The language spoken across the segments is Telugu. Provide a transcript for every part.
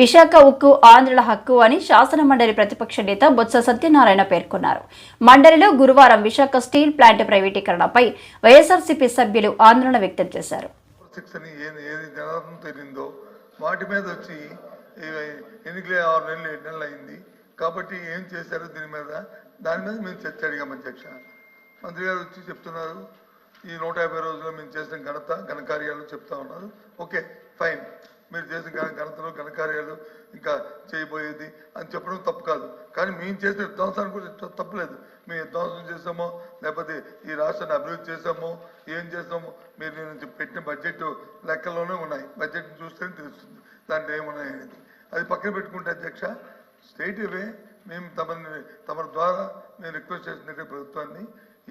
విశాఖ ఉక్కు ఆంధ్రుల హక్కు అని శాసన మండలి ప్రతిపక్ష నేత బొత్స సత్యనారాయణ పేర్కొన్నారు. మండలిలో గురువారం విశాఖ స్టీల్ ప్లాంట్ ప్రైవేటీకరణపై వైఎస్ఆర్సీపీ సభ్యులు ఆందోళన వ్యక్తం చేశారు. ఏది ఏది వాటి మీద వచ్చి ఇవి ఎన్నికలే ఆరు నెలలు ఏడు నెలలు అయింది. కాబట్టి ఏం చేశారు దీని మీద? దాని మీద మేము చర్చ అడిగాం అధ్యక్ష. మంత్రి గారు వచ్చి చెప్తున్నారు ఈ నూట యాభై రోజుల్లో మేము చేసిన ఘనత ఘనకార్యాలు చెప్తా ఉన్నారు. Okay fine. మీరు చేసిన ఘనతలు ఘనకార్యాలు ఇంకా చేయబోయేది అని చెప్పడం తప్పు కాదు. కానీ మేము చేసిన విధ్వంసానికి కూడా తప్పలేదు తప్పులేదు. మేము విధ్వంసం చేసామో లేకపోతే ఈ రాష్ట్రాన్ని అభివృద్ధి చేసామో ఏం చేసామో మీరు నేను పెట్టిన బడ్జెట్ లెక్కల్లోనే ఉన్నాయి. బడ్జెట్ చూస్తేనే తెలుస్తుంది దాంట్లో ఏమున్నాయి అనేది. అది పక్కన పెట్టుకుంటే అధ్యక్ష స్టేట్ ఇవే మేము తమని తమ ద్వారా మేము రిక్వెస్ట్ చేస్తున్నట్టు ప్రభుత్వాన్ని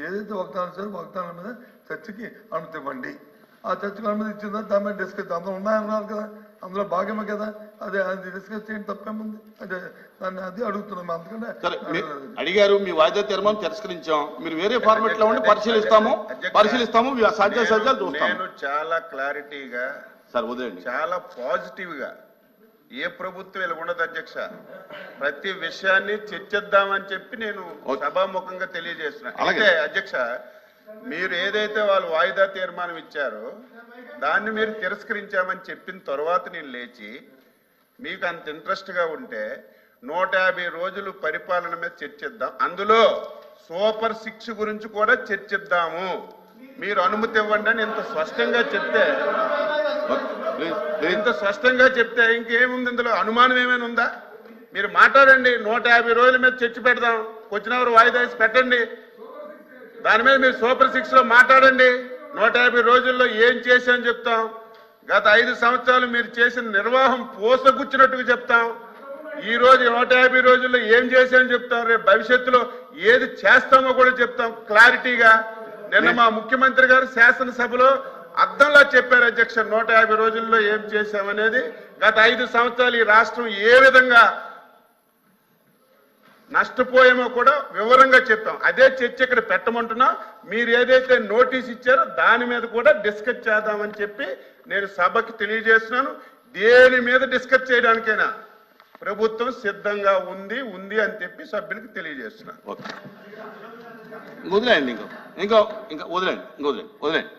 ఏదైతే వాగ్దానం సార్ వాగ్దానం మీద చర్చకి అనుమతి ఇవ్వండి. ఆ చర్చకు అనుమతి ఇచ్చిన దాని మీద డిస్కస్ అందరూ ఉన్నాయన్నారు కదా. అందులో భాగమే కదా. అదే అది డిస్కస్ చేయడం తప్పేముంది? అదే దాన్ని అది అడుగుతున్నాం మీ- అడిగారు మీ వాయిదా తీర్మానం తిరస్కరించాం. మీరు వేరే ఫార్మెట్లో ఉండి పరిశీలిస్తాము. పరిశీలిస్తాము సాధ్య సాధ్యాలు నేను- చూస్తాము. నేను చాలా క్లారిటీగా సార్ వదిలేండి చాలా పాజిటివ్గా ఏ ప్రభుత్వం ఇలా ఉండదు అధ్యక్ష. ప్రతి విషయాన్ని చర్చిద్దామని చెప్పి నేను. సభాముఖంగా తెలియజేస్తున్నా. అలాగే. అధ్యక్ష మీరు ఏదైతే వాళ్ళు వాయిదా తీర్మానం ఇచ్చారో దాన్ని మీరు తిరస్కరించామని చెప్పిన తర్వాత నేను లేచి మీకు అంత ఇంట్రెస్ట్గా ఉంటే నూట యాభై రోజులు పరిపాలన మీద చర్చిద్దాం. అందులో సూపర్ సిక్స్ గురించి కూడా చర్చిద్దాము. మీరు అనుమతి ఇవ్వండి అని ఇంత స్పష్టంగా చెప్తే ఇంత స్పష్టంగా చెప్తే ఇంకేముంది ఇందులో? అనుమానం ఏమైనా ఉందా? మీరు మాట్లాడండి నూట యాభై రోజుల మీద చర్చి పెడదాం. వచ్చిన వారు వాయిదా వేసి పెట్టండి. దాని మీద మీరు సూపర్ సిక్స్లో మాట్లాడండి. నూట యాభై రోజుల్లో ఏం చేశామని చెప్తాం. గత ఐదు సంవత్సరాలు మీరు చేసిన నిర్వాహం పోసగుచ్చినట్టుగా చెప్తాం. ఈ రోజు నూట యాభై రోజుల్లో ఏం చేశామని చెప్తాం. రేపు భవిష్యత్తులో ఏది చేస్తామో కూడా చెప్తాం క్లారిటీగా. నిన్న మా ముఖ్యమంత్రి గారు శాసనసభలో అర్థంలా చెప్పారు అధ్యక్ష నూట యాభై రోజుల్లో ఏం చేశామనేది. గత ఐదు సంవత్సరాలు ఈ రాష్ట్రం ఏ విధంగా నష్టపోయామో కూడా వివరంగా చెప్పాం అదే చర్చ ఇక్కడ పెట్టమంటున్నాం. మీరు ఏదైతే నోటీస్ ఇచ్చారో దాని మీద కూడా డిస్కస్ చేద్దామని చెప్పి నేను సభకి తెలియజేస్తున్నాను. దేని మీద డిస్కస్ చేయడానికైనా ప్రభుత్వం సిద్ధంగా ఉంది ఉంది అని చెప్పి సభ్యులకు తెలియజేస్తున్నాను. వదిలేయండి ఇంకో. ఇంకో ఇంకా వదిలేండి ఇంక వదిలేండి వదిలేండి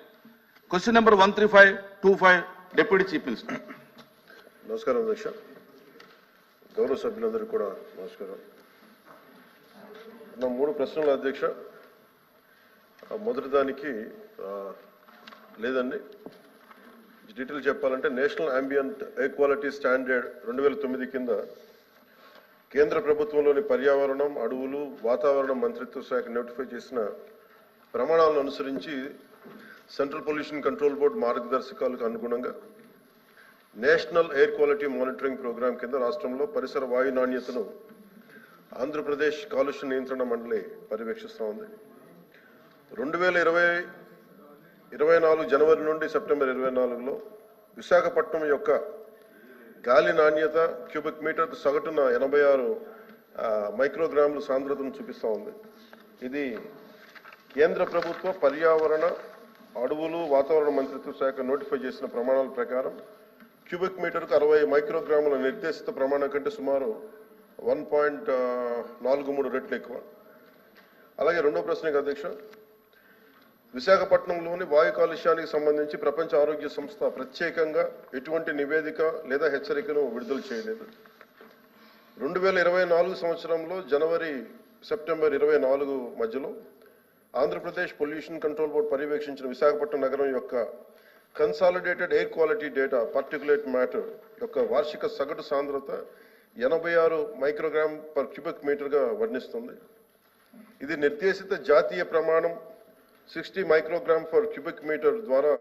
question number one three five two five deputy chief minister నమస్కారం అధ్యక్ష. గౌరవ సభ్యులందరికీ కూడా నమస్కారం. నా మూడు ప్రశ్నలు అధ్యక్ష. మొదటి దానికి లేదండి. డీటెయిల్ చెప్పాలంటే national ambient air quality standard రెండు వేల తొమ్మిది కింద కేంద్ర ప్రభుత్వంలోని పర్యావరణం అడవులు వాతావరణ మంత్రిత్వ శాఖ నోటిఫై చేసిన ప్రమాణాలను అనుసరించి సెంట్రల్ పొల్యూషన్ కంట్రోల్ బోర్డు మార్గదర్శకాలకు అనుగుణంగా national air quality monitoring programme కింద రాష్ట్రంలో పరిసర వాయు నాణ్యతను ఆంధ్రప్రదేశ్ కాలుష్య నియంత్రణ మండలి పర్యవేక్షిస్తూ ఉంది. రెండు వేల ఇరవై ఇరవై నాలుగు జనవరి నుండి సెప్టెంబర్ ఇరవై నాలుగులో విశాఖపట్నం యొక్క గాలి నాణ్యత క్యూబిక్ మీటర్ సగటున ఎనభై ఆరు మైక్రోగ్రాముల సాంద్రతను చూపిస్తూ ఉంది. ఇది కేంద్ర ప్రభుత్వ పర్యావరణ అడవులు వాతావరణ మంత్రిత్వ శాఖ నోటిఫై చేసిన ప్రమాణాల ప్రకారం క్యూబిక్ మీటర్కు అరవై మైక్రోగ్రాముల నిర్దేశిత ప్రమాణం కంటే సుమారు వన్ పాయింట్ నాలుగు మూడు రెట్లు ఎక్కువ. అలాగే రెండో ప్రశ్నకు అధ్యక్ష విశాఖపట్నంలోని వాయు కాలుష్యానికి సంబంధించి ప్రపంచ ఆరోగ్య సంస్థ ప్రత్యేకంగా ఎటువంటి నివేదిక లేదా హెచ్చరికను విడుదల చేయలేదు. రెండు వేల ఇరవై నాలుగు సంవత్సరంలో జనవరి సెప్టెంబర్ ఇరవై నాలుగు మధ్యలో ఆంధ్రప్రదేశ్ పొల్యూషన్ కంట్రోల్ బోర్డు పర్యవేక్షించిన విశాఖపట్నం నగరం యొక్క consolidated air quality data particulate matter యొక్క వార్షిక సగటు సాంద్రత ఎనభై ఆరు మైక్రోగ్రామ్ పర్ క్యూబిక్ మీటర్గా వర్ణిస్తుంది. ఇది నిర్దేశిత జాతీయ ప్రమాణం sixty microgram per cubic metre ద్వారా